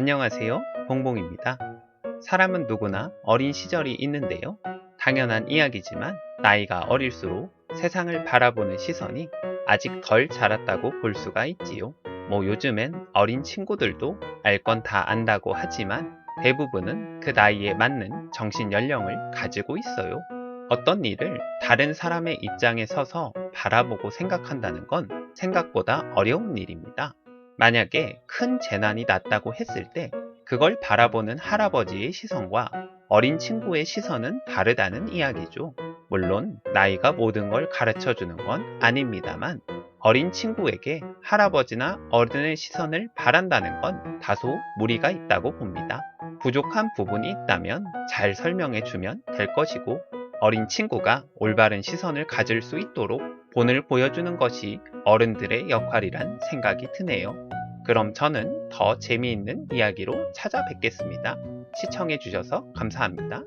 안녕하세요. 봉봉입니다. 사람은 누구나 어린 시절이 있는데요. 당연한 이야기지만 나이가 어릴수록 세상을 바라보는 시선이 아직 덜 자랐다고 볼 수가 있지요. 뭐 요즘엔 어린 친구들도 알 건 다 안다고 하지만 대부분은 그 나이에 맞는 정신 연령을 가지고 있어요. 어떤 일을 다른 사람의 입장에 서서 바라보고 생각한다는 건 생각보다 어려운 일입니다. 만약에 큰 재난이 났다고 했을 때 그걸 바라보는 할아버지의 시선과 어린 친구의 시선은 다르다는 이야기죠. 물론 나이가 모든 걸 가르쳐 주는 건 아닙니다만 어린 친구에게 할아버지나 어른의 시선을 바란다는 건 다소 무리가 있다고 봅니다. 부족한 부분이 있다면 잘 설명해 주면 될 것이고 어린 친구가 올바른 시선을 가질 수 있도록 본을 보여주는 것이 어른들의 역할이란 생각이 드네요. 그럼 저는 더 재미있는 이야기로 찾아뵙겠습니다. 시청해 주셔서 감사합니다.